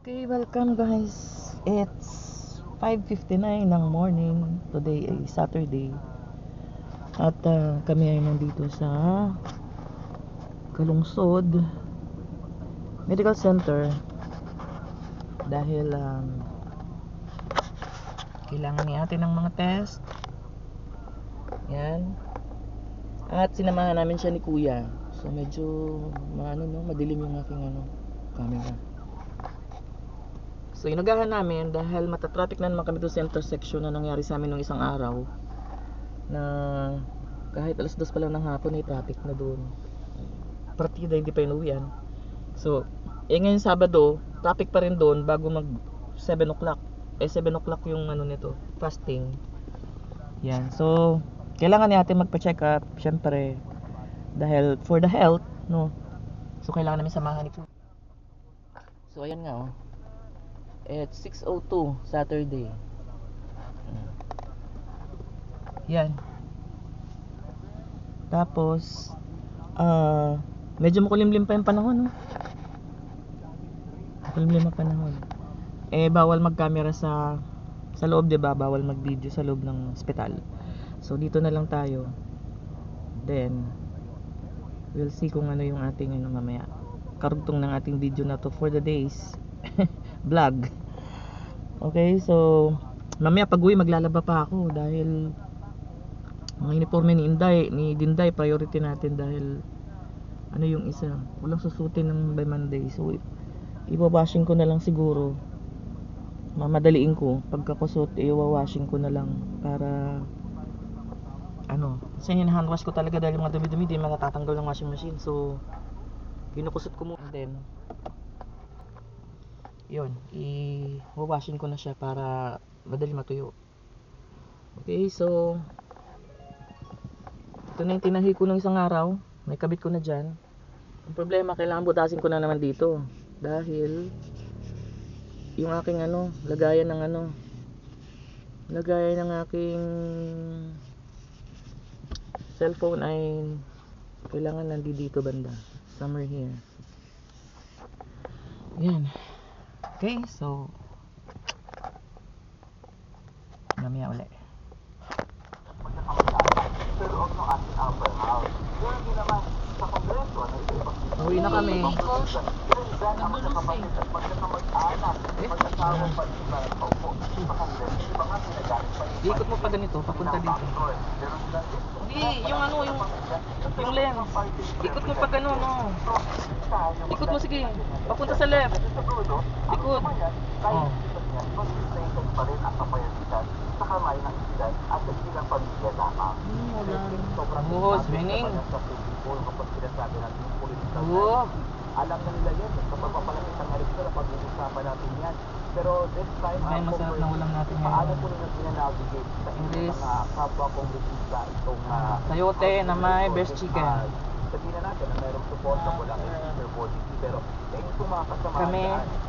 Okay, welcome guys. It's 5.59 ng morning. Today ay Saturday. At ah, kami ay nandito sa Kalungsod Medical Center dahil um, kailangan ni ate ng mga test. Yan. At sinamahan namin siya ni kuya. So medyo maano no, madilim yung aking ano, camera. So inagahan namin dahil matatraffic na naman kami doon sa intersection na nangyari sa amin nung isang araw na kahit alas dos pa lang ng hapon ay traffic na doon. Partida hindi pa inuwian. So, eh ngayon Sabado, traffic pa rin doon bago mag 7 o'clock. Eh 7 o'clock yung ano nito, fasting. Yan. So, kailangan ni ate magpa-check up, syempre. Dahil for the health, no. So, kailangan namin samahan ni So, ayan nga, oh. It's 6.02 Saturday. Yan. Tapos, ah, medyo makulimlim pa yung panahon, no? Makulimlim ang panahon. Eh, bawal mag-camera sa sa loob, 'di ba? Bawal mag-video sa loob ng ospital. So, dito na lang tayo. Then, we'll see kung ano yung ating ano mamaya. Karugtong ng ating video na to for the days. Vlog. Okay, so mamaya pag uwi maglalaba pa ako dahil mga uniforme ni Inday, ni Dinday priority natin dahil ano yung isa, walang susutin ng by Monday. So iwawashing ko na lang siguro. Mamadaliin ko pagkakusot, iwawashing ko na lang para ano, kasi hand wash ko talaga dahil mga dumi-dumi di matatanggal ng washing machine. So kinukusot ko muna then yun, i-washing ko na siya para madali matuyo. Okay, so ito na yung tinahi ko ng isang araw. May kabit ko na dyan. Ang problema, kailangan butasin ko na naman dito. Dahil yung aking ano, lagayan ng ano, lagayan ng aking cellphone ay kailangan nandito banda. Somewhere here. Yan. Okay, so mamaya uli. Uwi na kami. Eh? Ikot mo pa ganito, papunta dito. Hindi, yung ano, yung yung lens. Ikot mo pa gano'n, no. Ikot mo sige. Papunta sa left. Ikot. Oh. Hmm, wala. Oo, swinging. Oo. Alam na nila yun. Sa pagpapalapit ng eleksyon, pag-uusapan natin yan. Pero this time, May masarap na ulam natin paano ngayon. po nila sinanavigate sa inyong mga kapwa kongresista itong uh, Sayote na may best chicken. sabihin na natin na mayroong suporta mula kay Mr. Body pero sa inyong mga kasama Kami,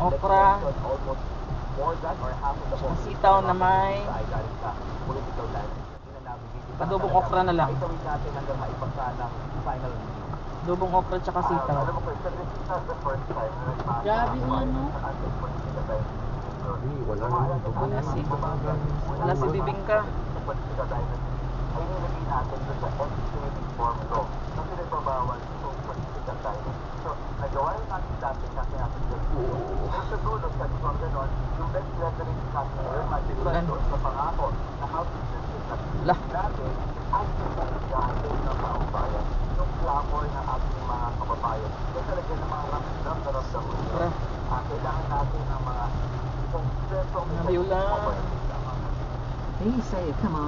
okra, almost more than or half of the votes sitaw na may political land. Yung Adobong okra na lang. Itawid natin hanggang maipagsa ng final Dubong okra tsaka sitaw. Na Grabe nga, no? time. wala naman. Wala si, wala si Bibingka. Ay nilagay natin doon sa estimating form law na pinagbabawal itong political. So, nagawa natin dati kasi natin doon. Pero sa dulo, sa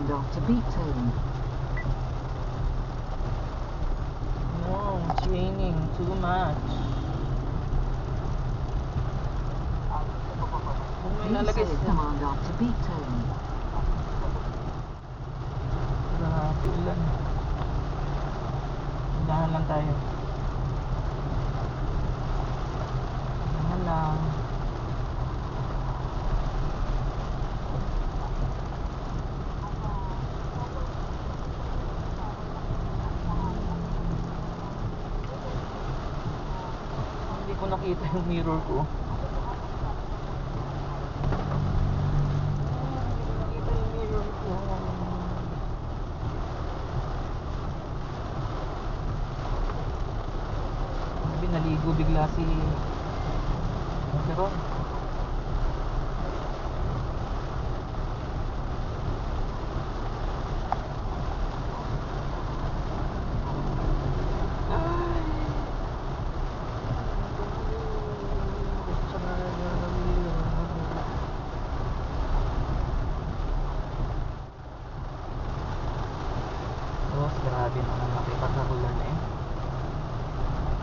sound after beat tone. No, chaining too much. Please say command after beat Uh, Dahan lang tayo. nakita yung mirror ko. Naligo bigla si Pero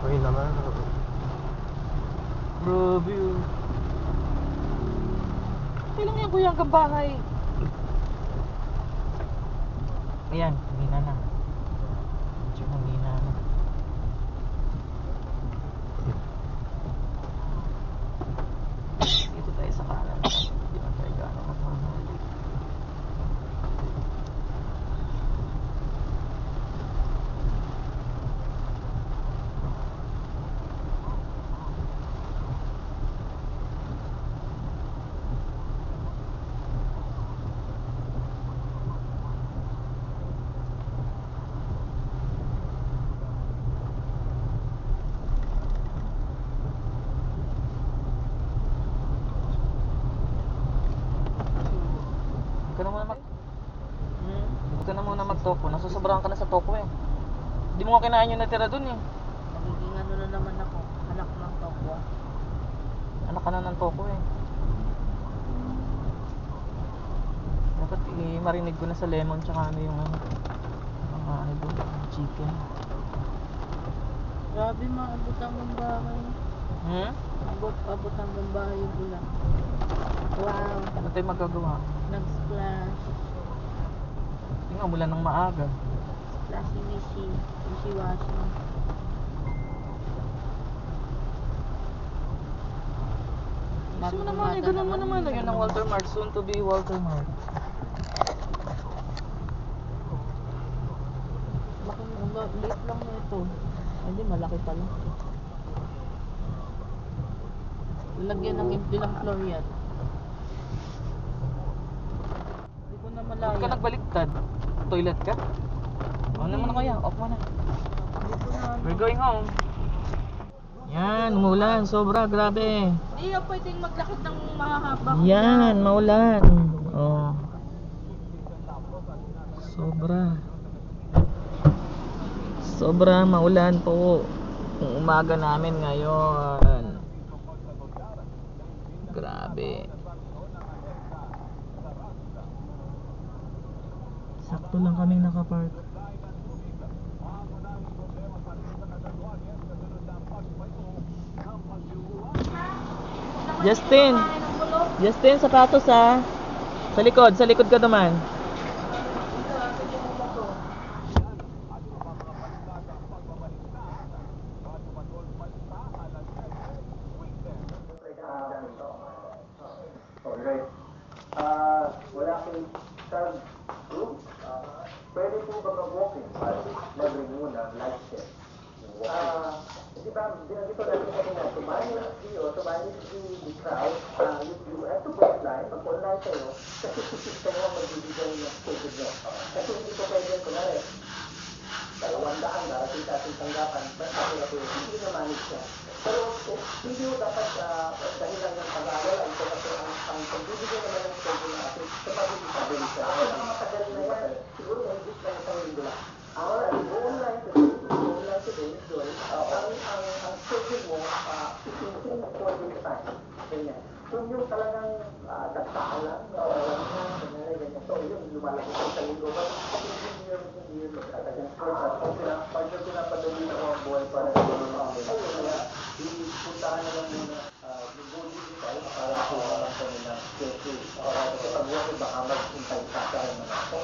Okay naman. Grabe yun. Kailan yan kuya hanggang bahay? Ayan, humina na. Medyo humina na. Dito tayo sa kanan. Hindi na tayo gano'n magmamali. Huwag ka na muna mag... Hmm? Huwag ka na muna mag-toko. Nasusobrahan ka na sa toko eh. Hindi mo nga kinain yung natira dun eh. Magiging ano na naman ako, anak ng tokwa. Anak ka na ng toko eh. Dapat eh, marinig ko na sa lemon tsaka ano yung ano. Mga ano doon, chicken. Grabe, maabot ang bahay. Hmm? Abot, abot ang bahay yung ulan. Wow, Ano tayo magagawa? Nag-splash. Nga, mula ng maaga. Splashy wishy, wishy washy. Gusto mo naman eh, ganun mo naman. Ayun ang Walter Mart, soon to be Walter Mart. Laki mo, la- liit lang na ito. Hindi, malaki pala. Lagyan ng ilang floor yan. Hindi ko na malaya. Ba't ka nagbaliktad? Toilet ka? O naman na kaya, off mo na. We're going home. Yan, umulan. Sobra, grabe. Hindi ka pwedeng maglakad ng mahahaba. Yan, maulan. Oh. Sobra. Sobra maulan po. Ang umaga namin ngayon. Grabe. Sakto lang kaming nakapark. Justin. Justin, sapatos ha. Sa likod, sa likod ka naman. Alright. Ah, wala kang child group. Ah, pwede po ba mag-walking? Libre muna, life set. Ah, di ba, dito natin kanina, to manage the, or to manage the, the crowd, ah, you, you have to go online, mag-online kayo, kasi system mo magbibigay ng schedule nyo. Kasi hindi ko pwede, kunwari, dalawang daan darating sa ating tanggapan, basta ko na po, hindi na manage yan. Pero eh, hindi mo dapat uh, dahilan ng pag-aalala ito kasi ang, ang pagbibigay naman ng schedule natin sa pag-ibig siya. Ang matagal na yan, siguro may hindi na isang linggo lang. Online today, go online today, doon. Uh, ang, ang, ang schedule mo, uh, itinsin for this time. Ganyan. Kung yung talagang uh, dagtaan lang, o walang na, ganyan, ganyan. So, yun, lumalaki sa isang linggo. But, hindi yun, hindi yun magtatagal. Pag pina- pag yung pinapadali na ang buhay para sa mga ayun, kaya, ipuntahan na lang muna, uh, mag-goal tayo para makuha lang kami ng schedule. Para sa pag-work, baka mag-intay sa akin na. So,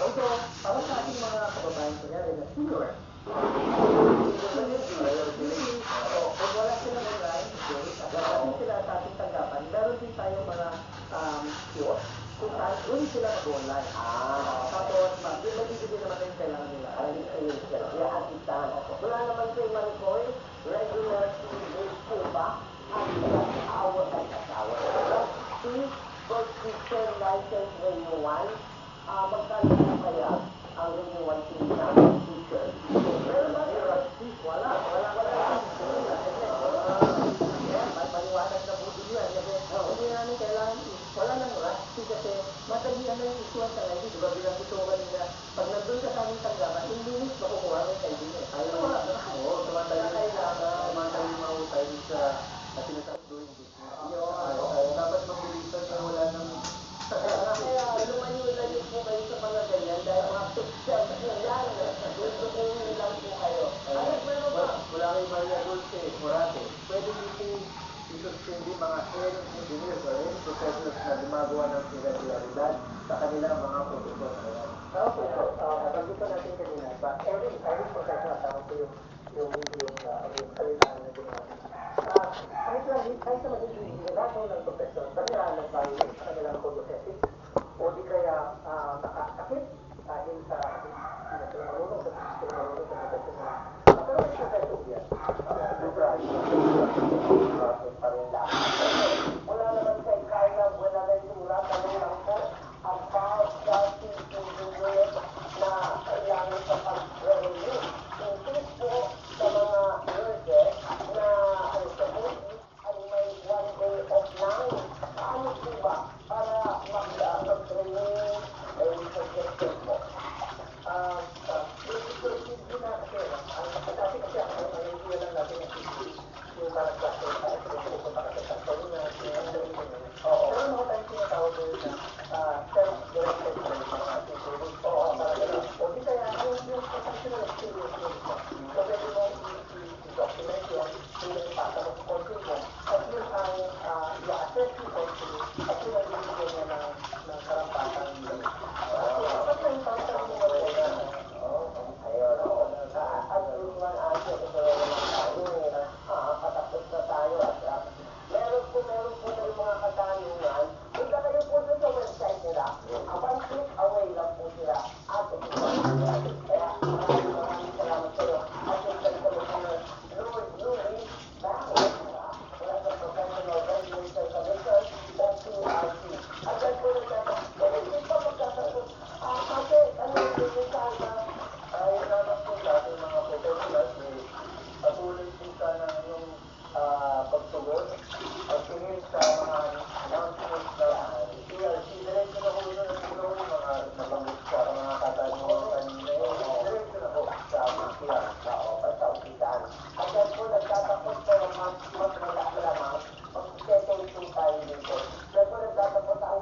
para sa ating mga kababayan ko yan, na senior, So, kung wala sila online, okay, at wala sila sa ating tanggapan, tayong mga um, kiosk kung saan doon sila mag-online. Ah. Tapos, ma- yung magbibigay naman yung kailangan nila. Ay, ayun sila. Kaya asistahan ako. Wala naman kay Maricoy, regular two-days po ba? At hour at hour. Please, subscription license renewal. Ah, magkano kaya ang renewal fee ng teacher? Meron ba? Wala.